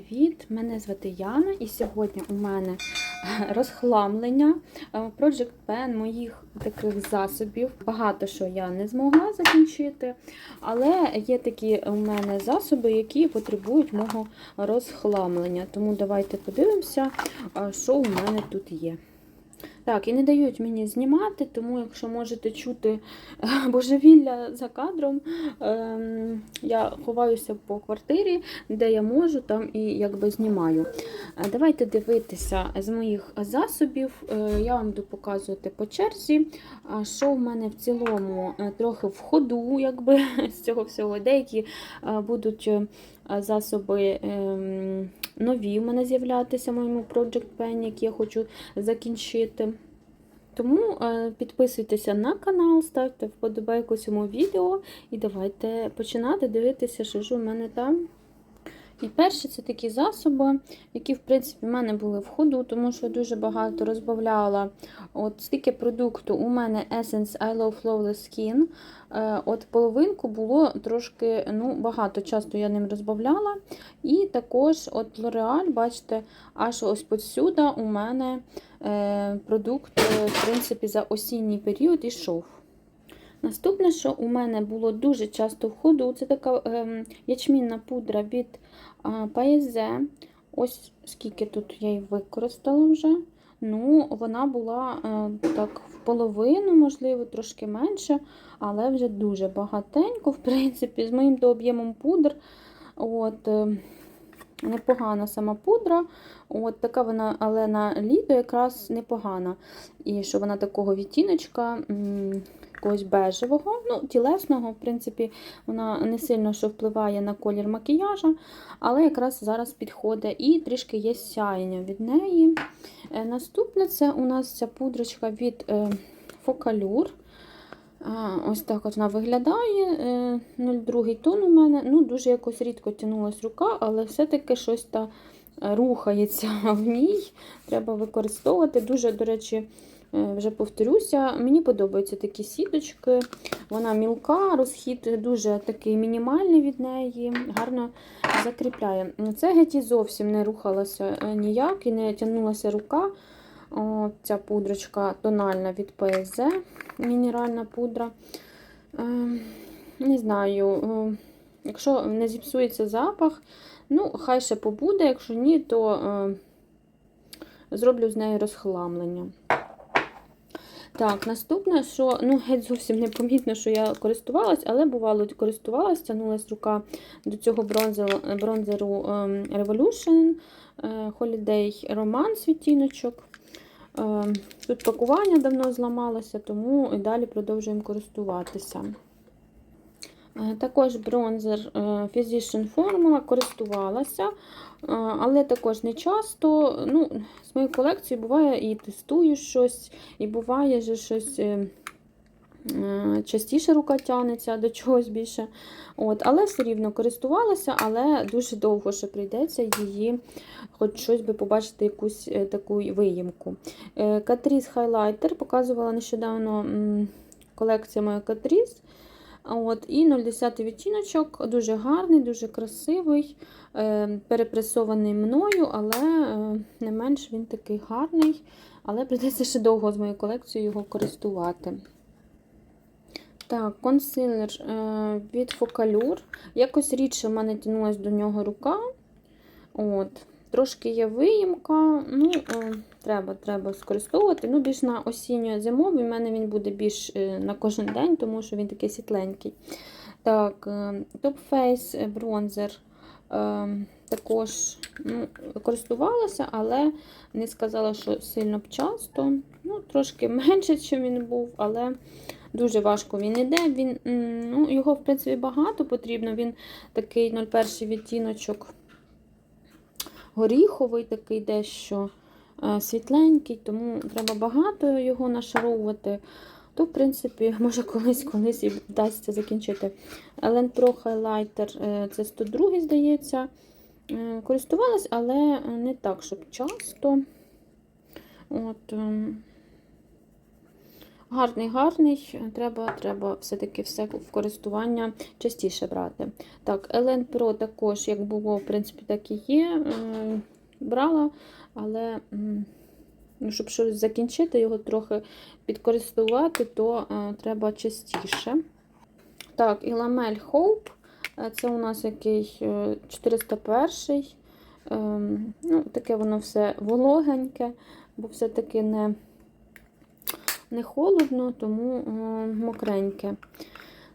привіт! Мене звати Яна, і сьогодні у мене розхламлення е, Project Pen моїх таких засобів. Багато що я не змогла закінчити, але є такі у мене засоби, які потребують мого розхламлення. Тому давайте подивимося, е, що у мене тут є. Так, і не дають мені знімати, тому якщо можете чути е, божевілля за кадром, ем, я ховаюся по квартирі, де я можу, там і якби знімаю. Е, Давайте дивитися з моїх засобів. Е, Я вам буду показувати по черзі, що в мене в цілому трохи в ходу, якби з цього всього. Деякі будуть засоби. ем, Нові в мене з'являтися в моєму Project Pen, які я хочу закінчити. Тому е, підписуйтеся на канал, ставте вподобайку цьому відео і давайте починати дивитися, що ж у мене там. І перші це такі засоби, які, в принципі, в мене були в ходу, тому що дуже багато розбавляла. От стільки продукту у мене Essence I Love Flawless Skin. Е, От половинку було трошки ну, багато, часто я ним розбавляла. І також от L'Oreal, бачите, аж ось посюди у мене е, продукт, е, в принципі, за осінній період ішов. Наступне, що у мене було дуже часто в ходу, це така е, ячмінна пудра від е, Paese. Ось скільки тут я її використала вже. Ну, вона була е, так в половину, можливо, трошки менше, але вже дуже багатенько, в принципі, з моїм до об'ємом пудр. От, е, непогана сама пудра. От така вона, але на літо якраз непогана. І що вона такого відтіночка. Якогось бежевого, ну, тілесного, в принципі, вона не сильно що впливає на колір макіяжа, але якраз зараз підходить і трішки є сяєння від неї. Е, Наступне це у нас ця пудрочка від е, Focallure. Ось так от вона виглядає. Е, 02 тон у мене. Ну, Дуже якось рідко тянулась рука, але все-таки щось та рухається в ній. Треба використовувати. Дуже, до речі, е, вже повторюся, мені подобаються такі сіточки. Вона мілка, розхід дуже такий мінімальний від неї, гарно закріпляє. Це геть зовсім не рухалася е, ніяк і не тягнулася рука. О, ця пудрочка тональна від PSZ, мінеральна пудра. Е, не знаю, е, якщо не зіпсується запах, ну, хай ще побуде, якщо ні, то е, зроблю з нею розхламлення. Так, наступне, що ну, геть зовсім не помітно, що я користувалась, але бувало користувалась, тягнулася рука до цього бронзеру, бронзеру ем, Revolution е, Holiday Romance відтіночок. Е, Тут пакування давно зламалося, тому і далі продовжуємо користуватися. Е, Також бронзер е, Physician Formula користувалася, е, але також не часто. Ну, З моєю колекцією буває і тестую щось, і буває що щось частіше рука тягнеться до чогось більше. От, Але все рівно користувалася, але дуже довго ще прийдеться її, хоч щось би побачити, якусь таку виїмку. Catrice Highlighter показувала нещодавно колекція моя Catrice. От, І 0,10 відтіночок, дуже гарний, дуже красивий, е, перепресований мною, але е, не менш він такий гарний. Але прийдеться ще довго з моєю колекцією його користувати. Так, консилер е, від Focallure. Якось рідше в мене тянулася до нього рука. От. Трошки є виїмка, ну, е, треба треба скористовувати. Ну, більш на осінньо-зимовий, в мене він буде більш е, на кожен день, тому що він такий світленький. Так, е, Top Face бронзер. Також ну, користувалася, але не сказала, що сильно б часто. Ну, Трошки менше, ніж він був, але дуже важко він іде. Він, ну, Його, в принципі, багато потрібно. Він такий 01 відтіночок горіховий, такий дещо е, світленький, тому треба багато його нашаровувати. То, в принципі, може колись-колись і вдасться закінчити. Ellen Pro Highlighter це 102 здається. Е, Користувалась, але не так, щоб часто. От, ем, Гарний, гарний. Треба треба все-таки все в користування частіше брати. Так, Елен Pro також, як було, в принципі, так і є. Е, Брала, але ну, щоб щось закінчити, його трохи підкористувати, то е, треба частіше. Так, і ламель Hope. Е, Це у нас який е, 401. Ем, Ну, таке воно все вологеньке, бо все-таки не не холодно, тому е, мокреньке.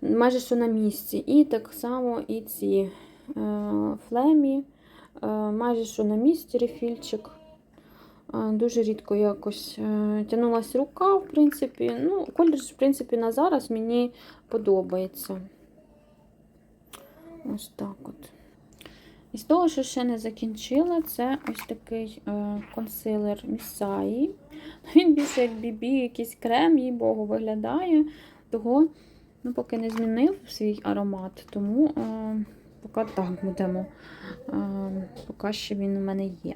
Майже що на місці. І так само і ці е, флемі, е, майже що на місці рефільчик. Дуже рідко якось тянулася рука, в принципі. Ну, колір, в принципі, на зараз мені подобається. Ось так от. І з того, що ще не закінчила, це ось такий консилер Місаї. Він більше як бібі, якийсь крем, їй Богу, виглядає. Того ну, поки не змінив свій аромат, тому е, поки так будемо. Е, поки ще він у мене є.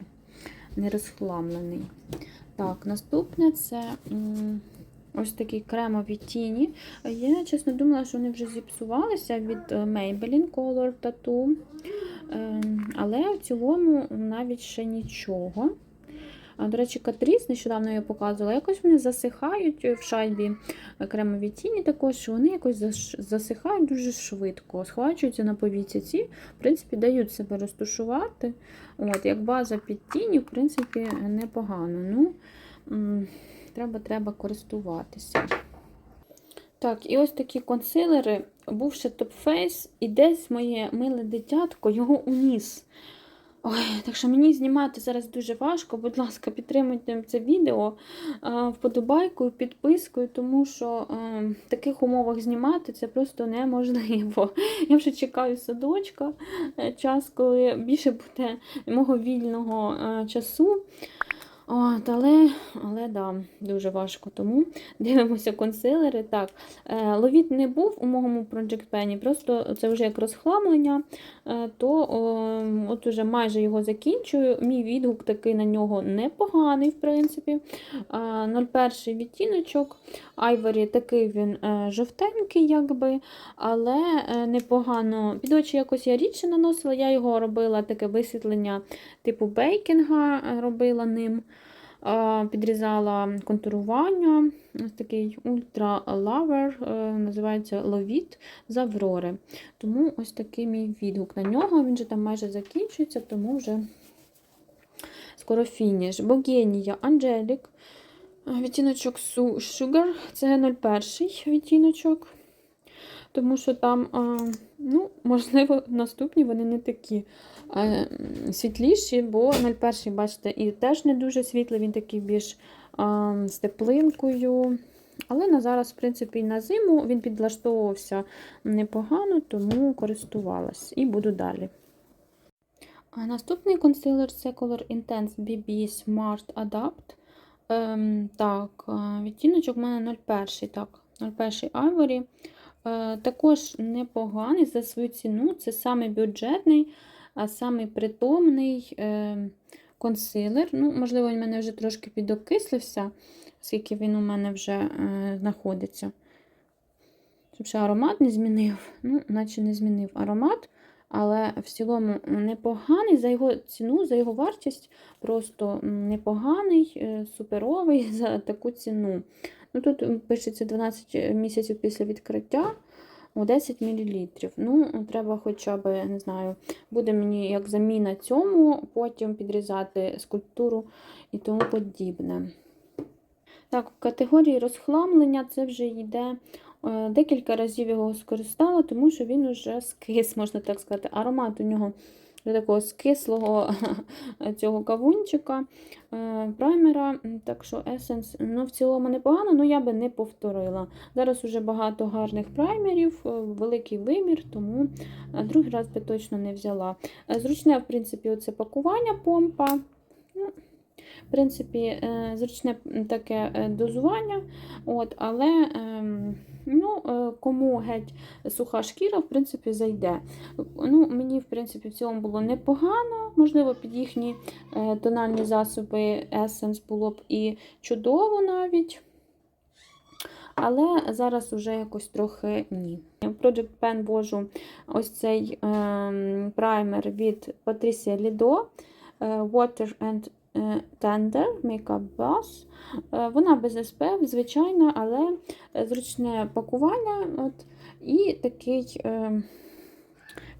Не розхламлений. Так, наступне це м, ось такі кремові тіні. Я, чесно, думала, що вони вже зіпсувалися від е, Maybelline Color Tattoo. Е, Але в цілому навіть ще нічого. До речі, Катріс нещодавно я показувала, якось вони засихають в шайбі кремові тіні, також що вони якось засихають дуже швидко, схвачуються на повіці. Ці, в принципі, дають себе розтушувати. От, Як база під тіні, в принципі, непогано. Ну, треба, треба користуватися. Так, і ось такі консилери, був ще Top Face, і десь моє миле дитятко його уніс. Ой, так що мені знімати зараз дуже важко. Будь ласка, підтримуйте це відео е, вподобайкою, підпискою, тому що е, в таких умовах знімати це просто неможливо. Я вже чекаю садочка, е, час, коли більше буде мого вільного часу. От, але, але да, дуже важко. Тому дивимося консилери. Так, е, ловіт не був у моєму Project Penny, просто це вже як розхламлення, е, то о, от уже майже його закінчую. Мій відгук такий на нього непоганий, в принципі. Е, 01 відтіночок. Айворі такий він е, жовтенький, якби, але е, непогано. Під очі якось я рідше наносила, я його робила таке висвітлення типу бейкінга, е, робила ним. Підрізала контурування. Ось такий Lover, е, називається Ловіт з Аврори. Тому ось такий мій відгук на нього. Він же там майже закінчується, тому вже скоро фініш. Богенія. Е, Відтіночок Sugar, це 01 відтіночок. Тому що там, ну, можливо, наступні вони не такі світліші, бо 01, бачите, і теж не дуже світлий, він такий більш з теплинкою. Але на зараз, в принципі, і на зиму він підлаштовувався непогано, тому користувалась і буду далі. А наступний консилер це Color Intense BB Smart Adapt. Ем, так, відтіночок у мене 01, так, 01 Ivory. Е, також непоганий за свою ціну. Це саме бюджетний, а саме притомний е, консилер. Ну, можливо, він мене вже трошки підокислився, оскільки він у мене вже е, знаходиться. Щоб ще аромат не змінив, ну, наче не змінив аромат. Але в цілому непоганий за його ціну, за його вартість, просто непоганий, суперовий за таку ціну. Ну, Тут пишеться 12 місяців після відкриття у 10 мл. Ну, треба хоча б, не знаю, буде мені як заміна цьому, потім підрізати скульптуру і тому подібне. Так, в категорії розхламлення це вже йде. е, Декілька разів його скористала, тому що він уже скис, можна так сказати. Аромат у нього вже такого скислого цього кавунчика, е, праймера. Так що Essence, ну, в цілому непогано, але я би не повторила. Зараз уже багато гарних праймерів, е, великий вимір, тому е, другий раз би точно не взяла. Зручне, в принципі, оце пакування помпа. В принципі, е, зручне таке е, дозування, от, але ем, ну, е, кому геть суха шкіра, в принципі, зайде. Ну, Мені, в принципі, в цілому було непогано, можливо, під їхні е, тональні засоби Essence було б і чудово навіть. але зараз вже якось трохи ні. Project Pen ввожу ось цей ем, праймер від Patricia Lido е, Water and е, Tender Makeup Blush. Е, Вона без SPF, звичайна, але зручне пакування. От, і такий е,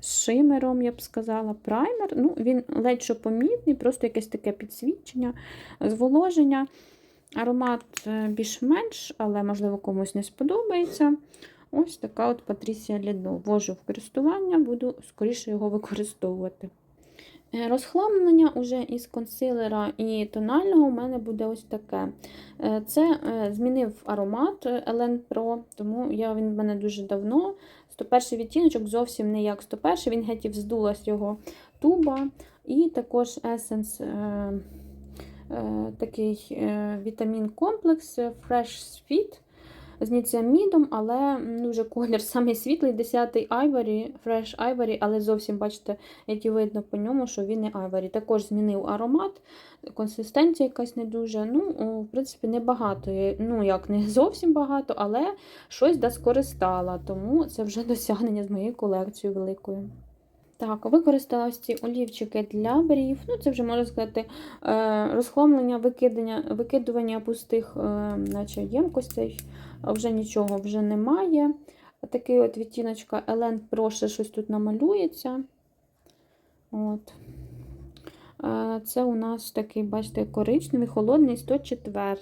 шимером, я б сказала, праймер. Ну, Він ледь що помітний, просто якесь таке підсвічення, зволоження. Аромат е, більш-менш, але, можливо, комусь не сподобається. Ось така от Патрісія Лідо. Ввожу в користування, буду скоріше його використовувати. Е, Розхламлення уже із консилера і тонального у мене буде ось таке. Е, Це е, змінив аромат е, Elen Pro, тому я, він в мене дуже давно. 101 відтіночок зовсім не як 101, він геть і вздулась його туба. І також Essence такий вітамін комплекс Fresh Fit з ніцеамідом, але м, дуже колір самий світлий, 10-й Ivory, Fresh Ivory, але зовсім, бачите, як і видно по ньому, що він не Ivory. Також змінив аромат, консистенція якась не дуже. Ну, в принципі, небагато. є. Ну, як не зовсім багато, але щось да скористала. Тому це вже досягнення з моєю колекцією великою. Так, використала ці олівчики для брів. Ну, це вже можна сказати е, розхламлення, викидання, викидування пустих, е, наче ємкостей. Вже нічого вже немає. Такий от відтіночка Елен Проше щось тут намалюється. От. Е, Це у нас такий, бачите, коричневий, холодний 104.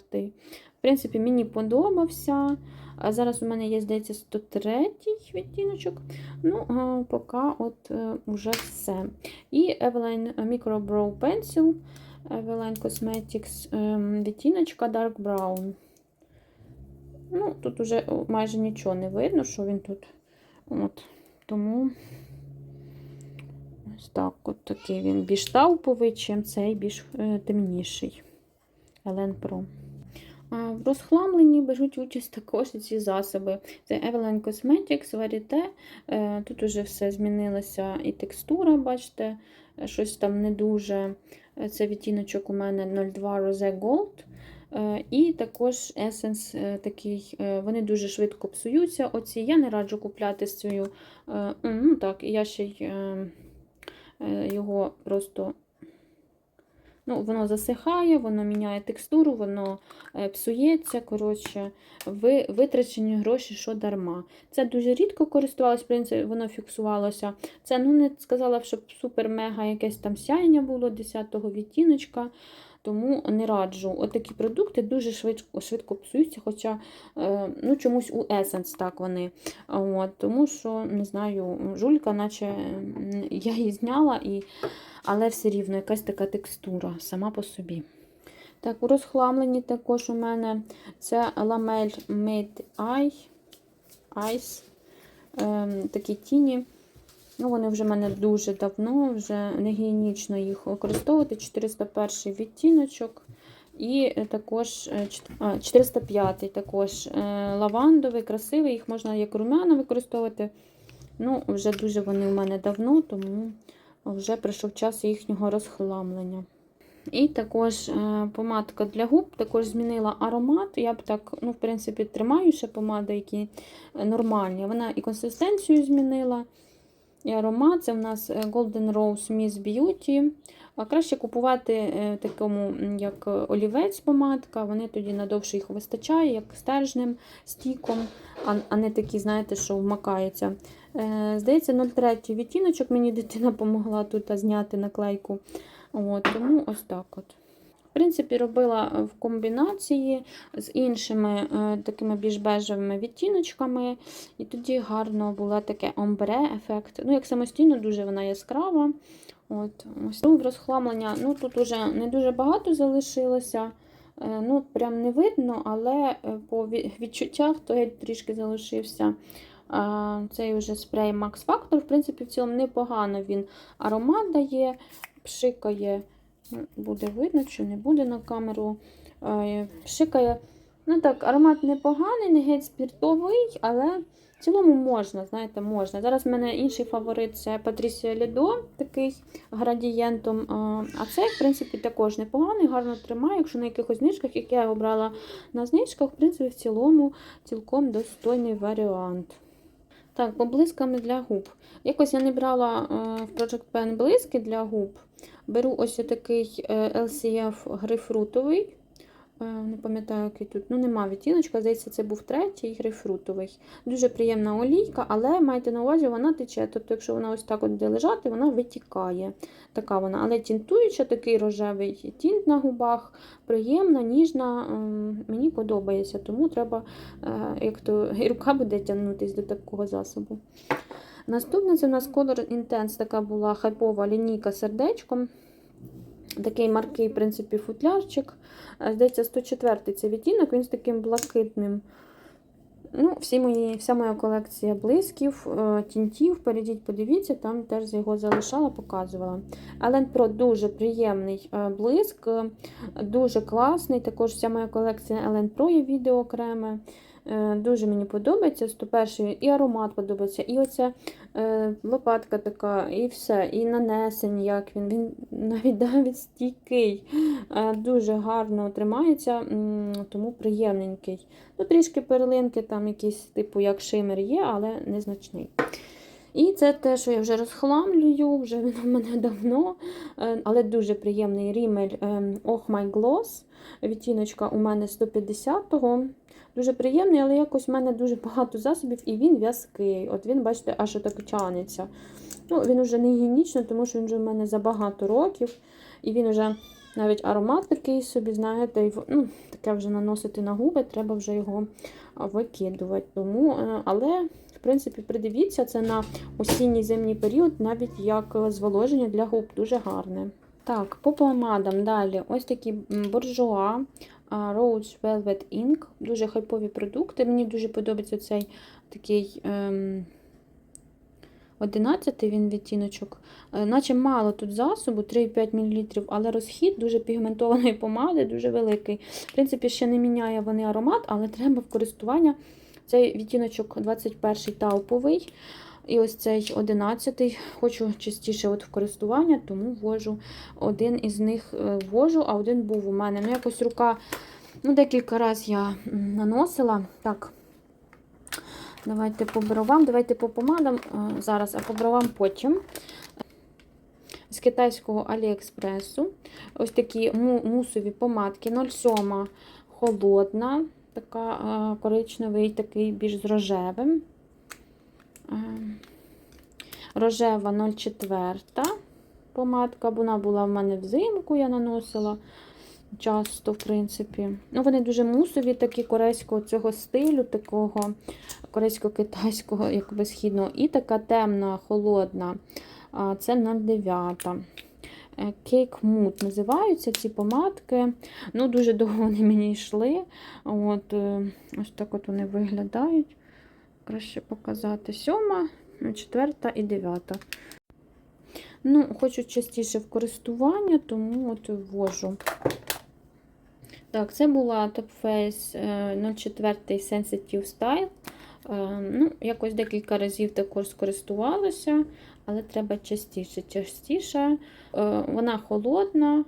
В принципі, мені подобався. А зараз у мене є, здається, 103 відтіночок. Ну, а, поки от е, уже все. І Eveline Micro Brow Pencil, Eveline Cosmetics ем, відтіночка Dark Brown. Ну, тут уже майже нічого не видно, що він тут. От. Тому ось так, от такий він більш тауповий, чим цей більш е, темніший. Елен Pro. В розхламленні беруть участь також ці засоби. Це Eveline Cosmetics, Varieté. Е, Тут уже все змінилося і текстура, бачите, щось там не дуже. Е, Це відтіночок у мене 02 Rose Gold. Е, І також Essence такий, вони дуже швидко псуються. Оці я не раджу купляти свою. е, Ну так, я ще й е, е, його просто. Ну, Воно засихає, воно міняє текстуру, воно е, псується. Коротше, ви, витрачені гроші, що дарма. Це дуже рідко користувалось, в принципі, воно фіксувалося. Це ну, не сказала, щоб супер-мега якесь там сяєння було 10-го відтіночка. Тому не раджу. Отакі продукти дуже швидко швидко псуються, хоча е, ну, чомусь у Essence так вони. От, Тому що, не знаю, жулька, наче я її зняла, і... але все рівно якась така текстура сама по собі. Так, у розхламленні також у мене це Lamel Made Eye, Eyes, ем, такі тіні. Ну, Вони вже в мене дуже давно, вже не гігієнічно їх використовувати. 401 відтіночок. І також е, чт- 405 також е, лавандовий, красивий, їх можна як румяна використовувати. Ну, Вже дуже вони в мене давно, тому вже прийшов час їхнього розхламлення. І також е, помадка для губ, також змінила аромат. Я б так, ну, в принципі, тримаю ще помади, які е, нормальні. Вона і консистенцію змінила. Аромат це в нас е, Golden Rose Miss Beauty. А краще купувати е, такому, як олівець помадка, вони тоді надовше їх вистачає, як стержнем, стіком, а, не такі, знаєте, що вмакається. Е, Здається, 03 відтіночок мені дитина допомогла тут зняти наклейку. От, тому ось так от. В принципі, робила в комбінації з іншими е, такими більш бежевими відтіночками. І тоді гарно було таке омбре ефект. Ну, як самостійно, дуже вона яскрава. От, ось. Ну, розхламлення, ну тут уже не дуже багато залишилося. Е, Ну, прям не видно, але е, по відчуттях то геть трішки залишився. Цей вже спрей Max Factor, в принципі, в цілому непогано він аромат дає, пшикає. Буде видно, чи не буде на камеру. Е, Пшикає. Ну так, аромат непоганий, не геть спіртовий, але В цілому можна, знаєте, можна. Зараз в мене інший фаворит це Патрісія Лідо, такий градієнтом. А а цей, в принципі, також непоганий, гарно тримає. Якщо на якихось знижках, як я його брала на знижках, в принципі, в цілому цілком достойний варіант. Так, по для губ. Якось я не брала е, в Project Pen блиски для губ. Беру ось такий е, LCF грейпфрутовий. Е, Не пам'ятаю, який тут. Ну, нема відтіночка, здається, це був третій грейпфрутовий. Дуже приємна олійка, але майте на увазі, вона тече. Тобто, якщо вона ось так от буде лежати, вона витікає. Така вона, але тінтуюча, такий рожевий тінт на губах, приємна, ніжна. ем, Мені подобається, тому треба, е, як то і рука буде тягнутися до такого засобу. Наступне це у нас Color Intense, така була хайпова лінійка сердечком. Такий маркий, в принципі, футлярчик. Е, Здається, 104 це відтінок, він з таким блакитним. Ну, всі мої, Вся моя колекція блисків, е, тінтів, перейдіть, подивіться, там теж його залишала, показувала. Ellen Pro дуже приємний е, блиск, дуже класний. Також вся моя колекція Ellen Pro є відео окреме. Е, Дуже мені подобається 101 і аромат подобається, і оця е, лопатка така, і все, і нанесення, як він. Він навіть навіть стійкий, е, дуже гарно тримається, тому приємненький. Ну, Трішки перлинки, там якісь, типу, як шимер є, але незначний. І це те, що я вже розхламлюю, вже він у мене давно, але дуже приємний рімель Oh My Gloss. Відтіночка у мене 150-го. Дуже приємний, але якось в мене дуже багато засобів, і він в'язкий. От він, бачите, аж отак тянеться. Ну, Він вже не гігієнічно, тому що він вже в мене за багато років. І він вже навіть аромат такий собі, знаєте, і ну, таке вже наносити на губи, треба вже його викидувати. Тому, е, але, в принципі, придивіться, це на осінній зимній період, навіть як е, зволоження для губ, дуже гарне. Так, по помадам далі. Ось такі м, буржуа. а, Rose Velvet Ink. Дуже хайпові продукти. Мені дуже подобається цей такий ем, 11 він відтіночок. Е, Наче мало тут засобу, 3,5 мл, але розхід дуже пігментованої помади, дуже великий. В принципі, ще не міняє вони аромат, але треба в користування. Цей відтіночок 21 тауповий. І ось цей 11 хочу частіше от в користування, тому ввожу один із них е, ввожу, а один був у мене. Ну, якось рука, ну, декілька разів я наносила. Так, давайте по бровам, давайте по помадам е, зараз, а по бровам потім. З китайського Аліекспресу. Ось такі мусові помадки. 0,7 холодна, така е, коричневий, такий більш з рожевим. Е, Рожева 0,4 помадка. Вона була в мене взимку, я наносила часто, в принципі. Ну, Вони дуже мусові, такі корейського цього стилю, такого корейсько-китайського, якби східного. І така темна, холодна. Це 0,9. Е, Cake Mood називаються ці помадки. Ну, Дуже довго вони мені йшли. От, е, Ось так от вони виглядають. Краще показати. Сьома, четверта і дев'ята. Ну, хочу частіше в користування, тому от ввожу. Так, це була Top Face е, 04 Sensitive Style. Е, Ну, якось декілька разів також скористувалася, але треба частіше. частіше. Е, Вона холодна,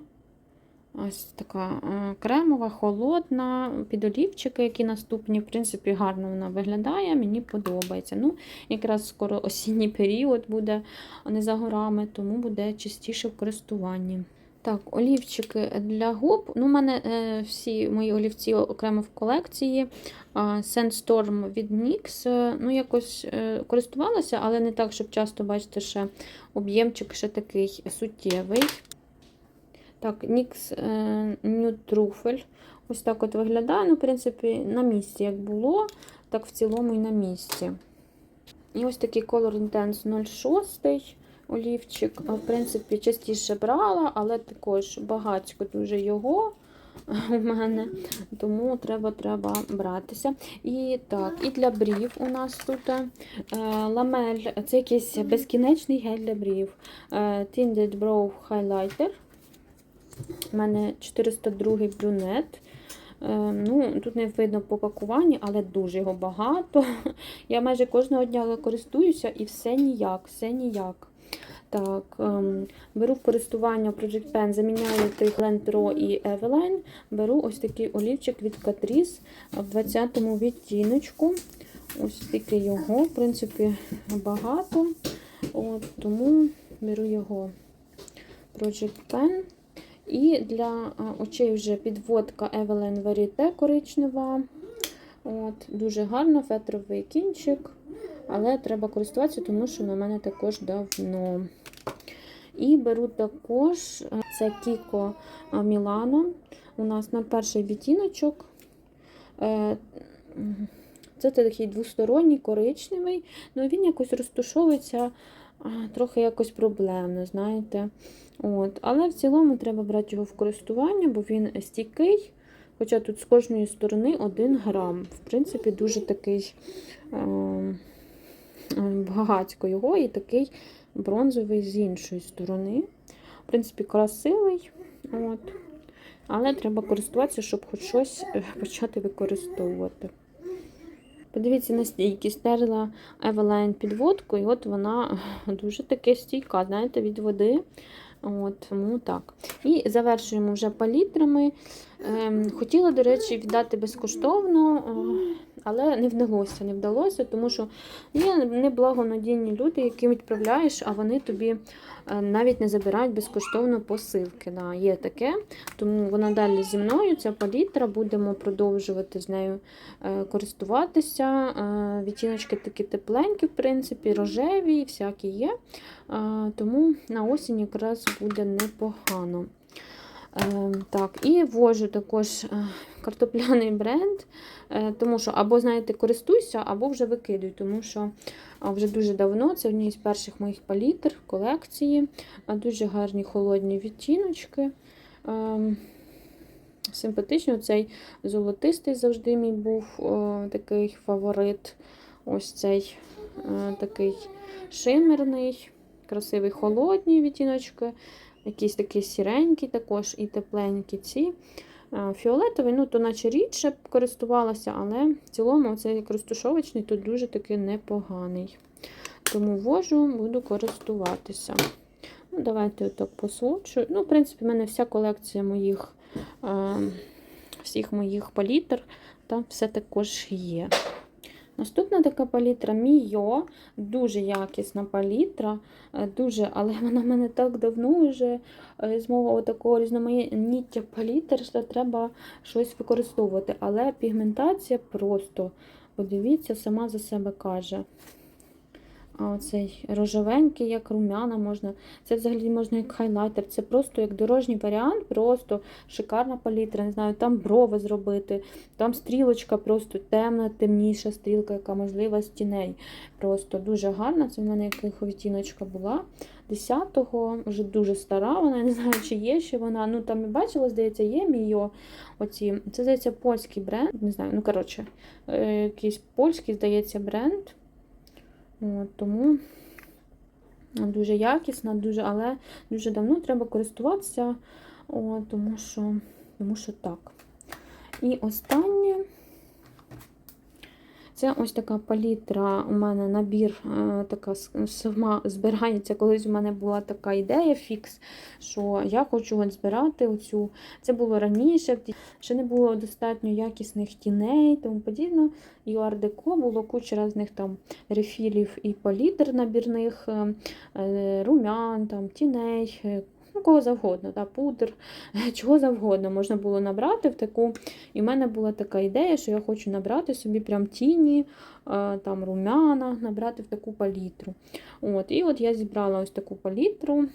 ось така е, кремова, холодна, під олівчики, які наступні. В принципі, гарно вона виглядає, мені подобається. Ну, якраз скоро осінній період буде не за горами, тому буде частіше в користуванні. Так, олівчики для губ. Ну, У мене е, всі мої олівці окремо в колекції. Sandstorm від NYX. Е, Ну, якось е, користувалася, але не так, щоб часто бачите, ще об'ємчик ще такий суттєвий. Так, NYX е, Nude Truffle. Ось так от виглядає. Ну, в принципі, на місці, як було, так в цілому і на місці. І ось такий Color Intense 06 олівчик. В принципі, частіше брала, але також багатько дуже його у мене. Тому треба треба братися. І так, і для брів у нас тут е, ламель. Це якийсь безкінечний гель для брів. Е, Tinted Brow Highlighter. У мене 402 брюнет. Е, ну, Тут не видно по пакуванні, але дуже його багато. Я майже кожного дня користуюся і все ніяк, все ніяк. Так, ем, беру в користування Project Pen, заміняю тих Len Pro і Eveline. Беру ось такий олівчик від Catrice в 20-му відтіночку. Ось такий його, в принципі, багато. От, Тому беру його Project Pen. І для очей вже підводка Eveline Verite коричнева. От, Дуже гарно, фетровий кінчик. Але треба користуватися, тому що на мене також давно. І беру також це Кіко Мілано. У нас на перший відтіночок. Е, це такий двосторонній, коричневий, але він якось розташовується трохи якось проблемно, знаєте. От. Але в цілому треба брати його в користування, бо він стійкий. Хоча тут з кожної сторони 1 грам. В принципі, дуже такий е, багатько його і такий бронзовий з іншої сторони. В принципі, красивий. От. Але треба користуватися, щоб хоч щось е, почати використовувати. Подивіться на стійки, стерла Eveline підводку, і от вона дуже таки стійка, знаєте, від води. От, Тому так. І завершуємо вже палітрами. Ем, хотіла, до речі, віддати безкоштовно, але не вдалося, не вдалося, тому що є неблагонадійні люди, які відправляєш, а вони тобі е, навіть не забирають безкоштовно посилки. Да, Є таке. Тому вона далі зі мною, ця палітра, будемо продовжувати з нею е, користуватися. Е, відтіночки такі тепленькі, в принципі, рожеві, всякі є. Тому на осінь якраз буде непогано. Так, І ввожу також картопляний бренд, тому що або, знаєте, користуюся, або вже викидую, тому що вже дуже давно це одні з перших моїх палітр колекції. Дуже гарні холодні відтіночки. Симпатичний цей золотистий завжди мій був такий фаворит. Ось цей такий шимерний, красивий холодні відтіночки, якісь такі сіренькі також і тепленькі ці. Фіолетовий, ну, то наче рідше користувалася, але в цілому цей розтушовочний тут дуже таки непоганий. Тому ввожу, буду користуватися. Ну, Давайте отак посолчу. Ну, в принципі, в мене вся колекція моїх, е, всіх моїх палітр, там все також є. Наступна така палітра Міо, дуже якісна палітра, е, дуже, але вона в мене так давно вже е, з мого такого різноманіття палітр, що треба щось використовувати. Але пігментація просто, подивіться, сама за себе каже. А оцей рожевенький, як румяна можна. Це взагалі можна як хайлайтер. Це просто як дорожній варіант, просто шикарна палітра. Не знаю, там брови зробити, там стрілочка просто темна, темніша стрілка, яка можлива з тіней. Просто дуже гарна. Це в мене яких відтіночка була. 10-го, вже дуже стара, вона не знаю, чи є ще вона. Ну там я бачила, здається, є мійо. Оці. Це здається польський бренд. Не знаю, ну коротше, е, якийсь польський, здається, бренд. От, Тому дуже якісна, дуже, але дуже давно треба користуватися, от, тому, що, тому що так. І останнє. Це ось така палітра, у мене набір е, така сама збирається. Колись у мене була така ідея фікс, що я хочу от збирати оцю. Це було раніше, ще не було достатньо якісних тіней, тому подібно. І у Ардеко було куча різних там рефілів і палітр набірних, е, е, румян, там, тіней, ну, кого завгодно, да, пудр, чого завгодно можна було набрати в таку. І в мене була така ідея, що я хочу набрати собі прям тіні, е, там румяна, набрати в таку палітру. От, І от я зібрала ось таку палітру.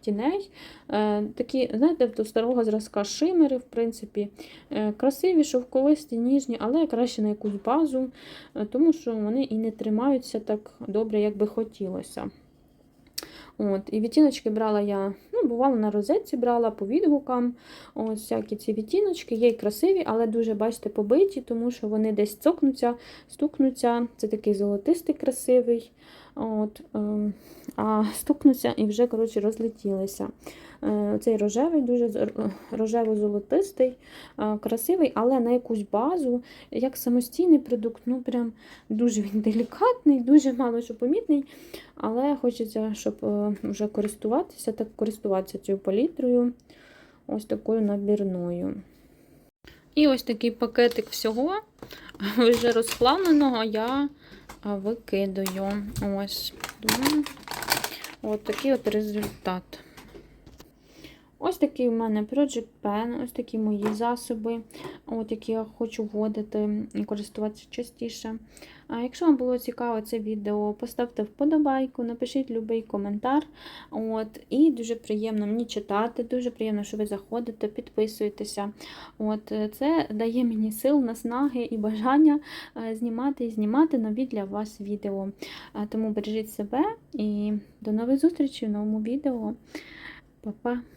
Тіней. Е, такі, знаєте, до старого зразка шимери, в принципі, е, красиві, шовковисті, ніжні, але краще на якусь базу, тому що вони і не тримаються так добре, як би хотілося. От, І відтіночки брала я, ну, бувало, на розетці брала по відгукам. Ось всякі ці відтіночки, є й красиві, але дуже, бачите, побиті, тому що вони десь цокнуться, стукнуться. Це такий золотистий, красивий. От, е, а стукнуся і вже коротше, розлетілися. Е, Цей рожевий, дуже рожево-золотистий, е, красивий, але на якусь базу, як самостійний продукт, ну прям дуже він делікатний, дуже мало що помітний. Але хочеться, щоб е, вже користуватися, так користуватися цією палітрою, ось такою набірною. І ось такий пакетик всього, вже розплавленого, я викидаю. Ось. От такий от результат. Ось такий у мене Project Pen, ось такі мої засоби, от які я хочу вводити і користуватися частіше. А якщо вам було цікаво це відео, поставте вподобайку, напишіть будь-який коментар. От, і дуже приємно мені читати, дуже приємно, що ви заходите, підписуєтеся. От, це дає мені сил, наснаги і бажання е, знімати і знімати нові для вас відео. Тому бережіть себе і до нових зустрічей в новому відео. Па-па!